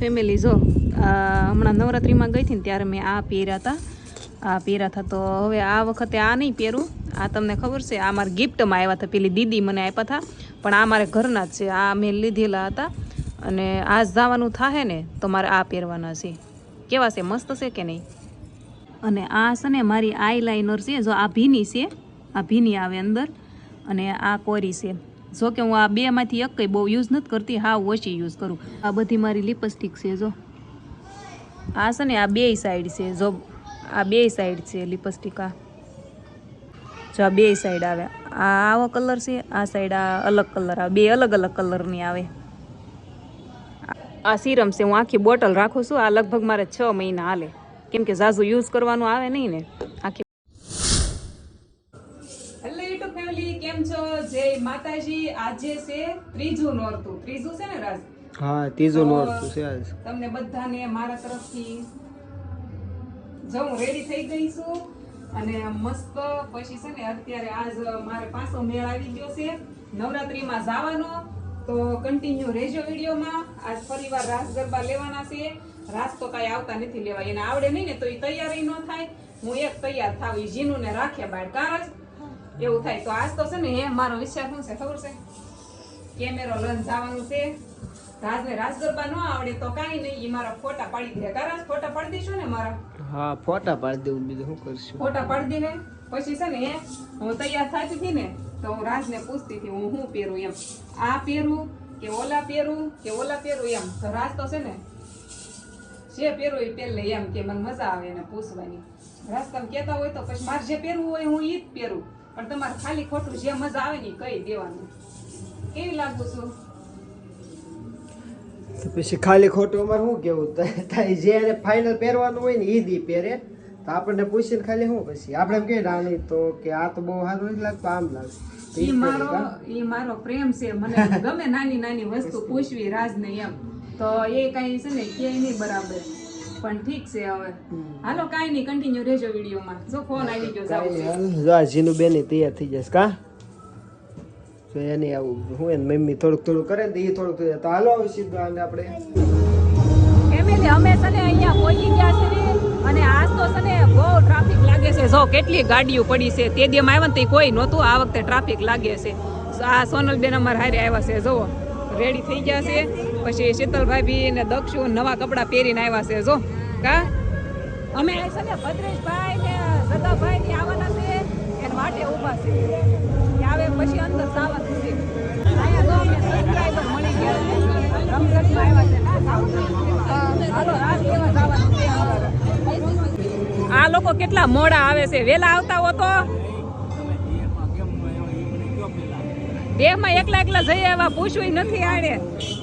Family જો હમણાં નવરાત્રિમાં ગઈ હતી ને ત્યારે મેં આ પહેર્યા હતા. આ પહેર્યા હતા તો હવે આ વખતે આ નહીં પહેરું. આ તમને ખબર છે, આ મારા ગિફ્ટમાં આવ્યા હતા. પેલી દીદી મને આપ્યા હતા, પણ આ મારે ઘરના જ છે. આ મેં લીધેલા હતા અને આ જવાનું થાય ને તો મારે આ પહેરવાના છે. કેવા છે? મસ્ત છે કે નહીં? અને આ છે ને મારી આઈ લાઇનર છે, જો આ ભીની છે, આ ભીની આવે અંદર અને આ કોરી છે. જો કે હું આ બેમાંથી એક કંઈ બહુ યુઝ નથી કરતી, હા ઓછી યુઝ કરું. આ બધી મારી લિપસ્ટિક છે, જો. આ છે ને, આ બે સાઈડ છે, જો. આ બે સાઈડ છે લિપસ્ટિક આ. જો આ બે સાઈડ આવે. આ આવો કલર છે, આ સાઈડ આ અલગ કલર આવે. બે અલગ અલગ કલરની આવે. આ સિરમ છે, હું આખી બોટલ રાખું છું, આ લગભગ મારે છ મહિના હાલે. કેમ કે ઝાઝુ યુઝ કરવાનું આવે નહીં ને. આખી માતાજી આજે છે ત્રીજું નોરતું. ત્રીજું છે ને રાજ? હા ત્રીજું નોરતું છે આજ. તમને બધાને મારા તરફથી જો હું રેડી થઈ ગઈ છું અને મસ્ત પછી છે ને અત્યારે આજ મારે પાછો મેળ આવી ગયો છે. નવરાત્રીમાં જવાનો. તો કન્ટિન્યુ રહેજો વિડીયોમાં. આજ ફરીવાર રાસ ગરબા લેવાના છે. રાસ તો કાંઈ આવતા નથી લેવા એને આવડે નહીં ને તો એ તૈયારી ન થાય. હું એક તૈયાર થાવ એ જીનું ને રાખ્યા બાળ. કાર જ એવું થાય તો આજ તો છે ને હે મારો વિચાર શું છે ખબર છે? કેમેરો લઈને જવાનું છે. રાજને રાજ ગરબા ન આવડે તો કાંઈ નહીં ઈ મારા ફોટા પાડી દે. કારણ ફોટા પાડી દઈશું ને મારા? હા ફોટા પાડી દેવું બીજું શું કરશું? ફોટા પાડી દે પછી છે ને હે હું તૈયાર થતી હતી ને તો હું રાજને પૂછતી હતી હું શું પહેરું એમ? આ પહેરું કે ઓલા પહેરું કે ઓલા પહેરું એમ? તો રાજ તો છે ને જે પહેરું એ પહેર એમ કે મને મજા આવે એને પૂછવાની. રાજ તમે કહેતા હોય તો પછી મારે જે પહેરવું હોય હું ઈ જ પહેરું. પણ તમારે ખાલી ખોટું જે મજા આવે ને કઈ કહી દેવાનું. કેવી લાગુ છું? પછી ખાલી ખોટું અમારે શું કેવું જે એને ફાઇનલ પહેરવાનું હોય ને દી પહેરે. તો આપણને પૂછીને ખાલી શું પછી? આપણે એમ કે ના તો કે આ તો બહુ સારું નથી લાગતું આમ લાગે એ ઈ ઈ મારો એ ઈ મારો પ્રેમ છે. મને ગમે નાની નાની વસ્તુ પૂછવી રાજને એમ. તો એ કઈ છે ને કે નહીં બરાબર. પણ ઠીક છે હવે. હાલો કાઈ નહીં કન્ટિન્યુ રહેજો વિડીયોમાં. જો ફોન આવી ગયો જાવ. જો આ જીનું બેની તૈયાર થઈ જશે કા? તો એની આવું હું એને મમ્મી થોડુંક થોડુંક કરે ને એ થોડુંક થોડું તો હાલો આવી સીધું આને આપણે. ફેમિલી અમે સને અહીંયા પહોંચી ગયા છે અને આજ તો સને બહુ ટ્રાફિક લાગે છે. જો કેટલી ગાડીઓ પડી છે તે દેમાં આવ્યા ને તે કોઈ નહોતું. આ વખતે ટ્રાફિક લાગે છે. આ સોનલબેન અમારે હારે આવ્યા છે જુઓ. રેડી થઈ ગયા છે. પછી શીતલભાઈ બી ને દક્ષુ નવા કપડાં પહેરીને આવ્યા છે જો. કા? અમે છે ને ભદ્રેશભાઈ ને સદાભાઈ ની આવવાના છે એને માટે ઊભા છે. આવે પછી અંદર જવાનું છે. અહીંયા જો અમને સબસ્ક્રાઇબર મળી ગયા છે. રમઝટમાં આવ્યા છે. ના સાઉન્ડ હાલો રાત લેવા જવાનું આ લોકો કેટલા મોડા આવે છે? વેલા આવતા હો તો? દેહમાં એકલા એકલા જઈ આવ્યા પૂછવું નથી આડે.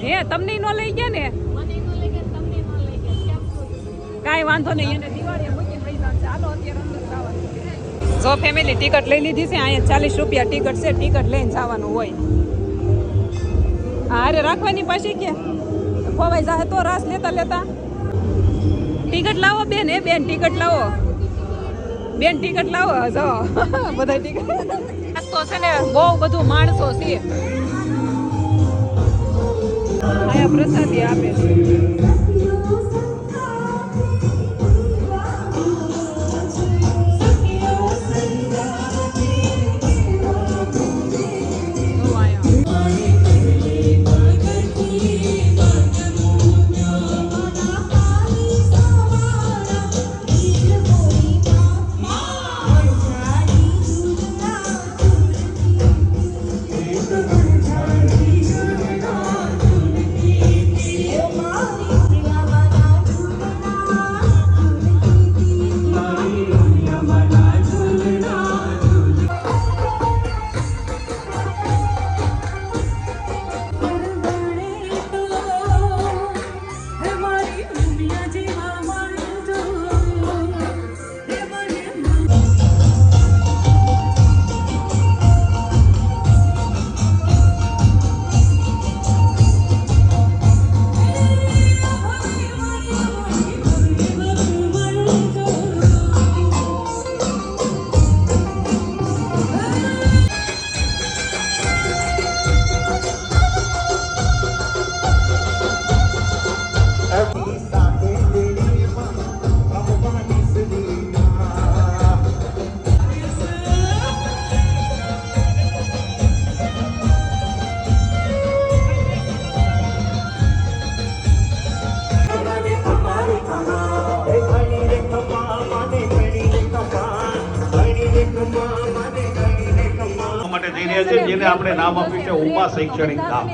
હે તમને ન લઈ ગયા ને? કાંઈ વાંધો નહીં એને દિવાળીએ મૂકીને લઈ જવાનું હાલો અત્યારે અંદર જવાનું. જો ફેમિલી ટિકિટ લઈ લીધી છે અહીંયા ચાલીસ રૂપિયા ટિકિટ છે ટિકિટ લઈને જવાનું હોય. હા અરે રાખવાની પાછી કે? ખોવાઈ જાય તો રાસ લેતા લેતા. ટિકિટ લાવો બેન એ બેન ટિકિટ લાવો. બેન ટિકિટ લાવો જો. બધા ટિકિટ તો છે ને બહુ બધું માણસો છે. આયા પ્રસાદી આપે છે. માનનીય છે જેને આપણે નામ આપ્યું છે ઉમા શૈક્ષણિક ધામ.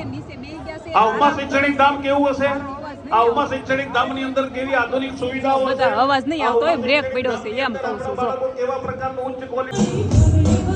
આ ઉમા શૈક્ષણિક ધામ કેવું હશે? આ ઉમા શૈક્ષણિક ધામની અંદર કેવી આધુનિક સુવિધાઓ હશે અવાજ નહીં આવતો બ્રેક પડ્યો છે એમ કહું છું એવા પ્રકારનું ઉચ્ચ ક્વોલિટી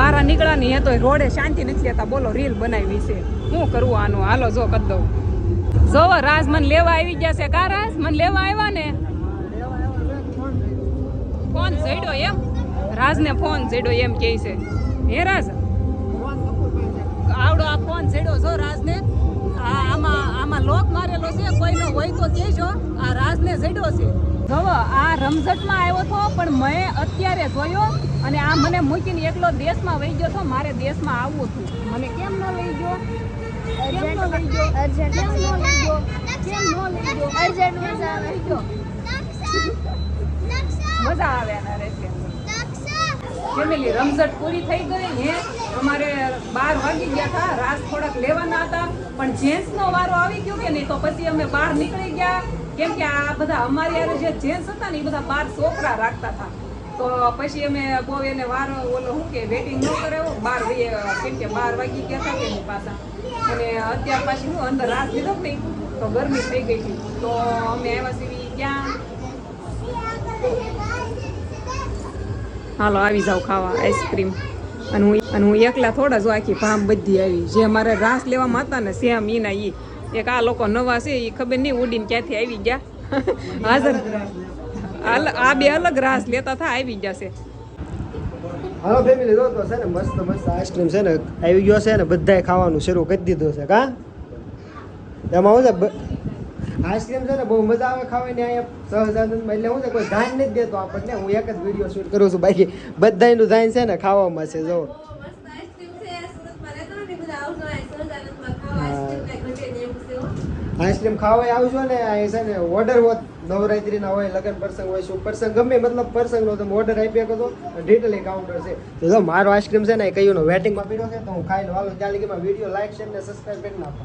બારા નીકળ્યા હે તો રોડે શાંતિ નથી લેતા બોલો, રીલ બનાવી છે. શું કરવું આનું? હાલો, જો કદો દઉં. જોવો રાજ મને લેવા આવી ગયા છે. કા રાજ? મને લેવા આવ્યા ને? ફોન જડ્યો એમ? રાજને ફોન જડ્યો એમ કહે છે. હે, રાજ? આવડો આ ફોન જડ્યો જો, રાજને. આ આમાં આમાં લોક મારેલો છે. કોઈનો હોય તો કહેજો. આ રાજને જડ્યો છે. જોવો આ રમઝટમાં આવ્યો તો, પણ મેં અત્યારે જોયો અને આ મને મૂકીને એકલો દેશમાં વહી ગયો છો મારે દેશમાં આવવું હતું. મને કેમ ન લઈ ગયો? કેમ ન લઈ ગયો? કેમ ન લઈ ગયો? કેમ ન લઈ ગયો? અર્જન્ટ મજા આવે. ગયો? મજા આવે એના રહેશે. ફેમિલી રમઝટ પૂરી થઈ ગઈ હે? અમારે બાર વાગી ગયા હતા રાસ થોડાક લેવાના હતા પણ જેન્ટ્સ નો વારો આવી ગયો કે નહીં તો પછી અમે બહાર નીકળી ગયા. કેમ કે આ બધા અમારી જે જેન્ટ્સ હતા ને એ બધા બાર છોકરા રાખતા હતા. તો પછી અમે બહુ એને વારો ઓલો શું કે વેટિંગ ન કરાવો બાર કેમ કે બાર વાગી ગયા હતા કે પાછા. અને અત્યાર પાછી હું અંદર રાત લીધો નહીં, તો ગરમી થઈ ગઈ હતી. તો અમે આવ્યા છીએ ક્યાં? હાલો, આવી જાવ ખાવા આઈસ્ક્રીમ અને હું અને હું એકલા થોડા જો આખી ભામ બધી આવી. જે મારે રાસ લેવામાં હતા ને, સેમ ઈના ઈ. એક આ લોકો નવા છે એ ખબર નહીં ઉડીને ક્યાંથી આવી ગયા. હાજર આ બે અલગ રાસ લેતા થા આવી ગયા છે હાલો ફેમિલી જો તો છે ને મસ્ત મસ્ત આઈસ્ક્રીમ છે ને આવી ગયો છે ને બધાય ખાવાનું શરૂ કરી દીધું છે કા? એમાં શું છે આઈસ્ક્રીમ છે ને બહુ મજા આવે ખાવાની અહીંયા સહજાનંદમાં એટલે હું છે કોઈ ધ્યાન નથી દેતો આપણને હું એક જ વીડિયો શૂટ કરું છું બાકી બધાનું ધ્યાન છે ને ખાવામાં છે જો. આઈસ્ક્રીમ ખાવા આવજો ને અહીં છે ને ઓર્ડર હોત નવરાત્રીના હોય, લગ્ન પ્રસંગ હોય, શુભ પ્રસંગ, ગમે મતલબ પ્રસંગનો તમે ઓર્ડર આપી શકો તો ડિટેલ કાઉન્ટર છે. તો જો મારો આઈસ્ક્રીમ છે ને, એ કયું વેટિંગમાં પીડો છે, તો હું ખાઈ લઉં હાલો ત્યાં લગીમાં વીડિયો લાઈક શેર ને સબસ્ક્રાઈબ કરી નાખો.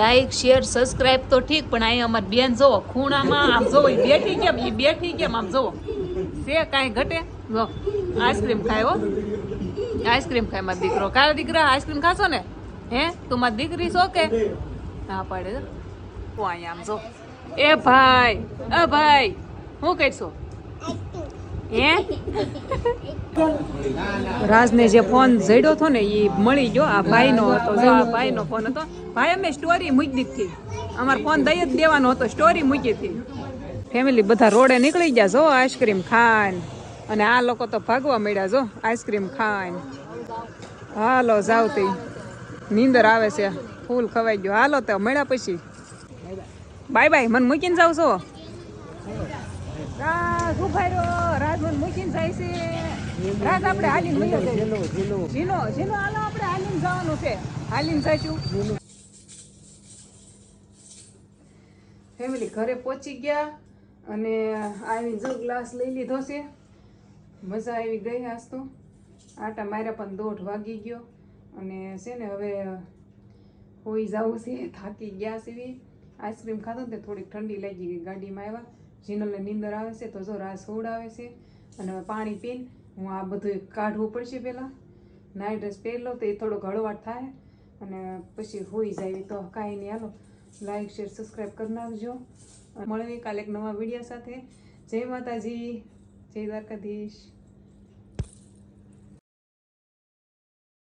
લાઈક શેર સબસ્ક્રાઇબ તો ઠીક, પણ અહીં અમારી બેન જોવો ખૂણામાં આમ જોવો એ બેઠી કેમ એ બેઠી કેમ, આમ જોવો છે કાંઈ ઘટે? જો, આઈસ્ક્રીમ ખાયો આઈસ્ક્રીમ ખાય મારો દીકરો. કાયો દીકરા, આઈસ્ક્રીમ ખાશો ને? હે? તું મારી દીકરી શો કે હા પાડે. હું અહીંયા આમ જો. એ ભાઈ અ ભાઈ, હું કરશો હે? રાજને જે ફોન જડ્યો હતો ને એ મળી ગયો. આ ભાઈનો હતો, જો આ ભાઈનો ફોન હતો. ભાઈ, અમે સ્ટોરી મૂકી દીધી. અમારો ફોન દઈ જ દેવાનો હતો સ્ટોરી મૂકી હતી ફેમિલી બધા રોડે નીકળી ગયા, જો આઈસ્ક્રીમ ખાન અને આ લોકો તો ભાગવા મળ્યા જો આઈસ્ક્રીમ ખાન હાલો, જાવતી. નીંદર આવે છે. ફૂલ ખવાઈ ગયો. હાલો તો મળ્યા પછી. બાય બાય મને મૂકીને જાવ છો? રાજ ઊભા રહ્યો? રાજ મને મૂકીને જાય છે. રાજ આપણે હાલીને જઈએ. ઝીલું ઝીનો જીનો જીનો હાલો આપણે હાલીને જવાનું છે. હાલીને જઈશું. ફેમિલી ઘરે પહોંચી ગયા અને આવી જો ગ્લાસ લઈ લીધો છે. મજા આવી ગઈ આજ તો. આટા માર્યા પણ દોઢ વાગી ગયો. અને છે ને હવે હોઈ જવું છે થાકી ગયા છે આઈસ્ક્રીમ ખાધો ને થોડીક ઠંડી લાગી ગઈ ગાડીમાં આવ્યા. જીનલને નીંદર આવે છે તો જો રાસ આવે છે. અને હવે પાણી પીને હું આ બધું કાઢવું પડશે પહેલાં. નાઇટ ડ્રેસ પહેરી લઉં તો એ થોડો હળવાટ થાય. અને પછી હોઈ જાય તો કાંઈ નહીં. હાલો, લાઈક, શેર, સબસ્ક્રાઈબ કરી નાખજો. મળીએ કાલે એક નવા વીડિયો સાથે. જય માતાજી. જય દ્વારકાધીશ.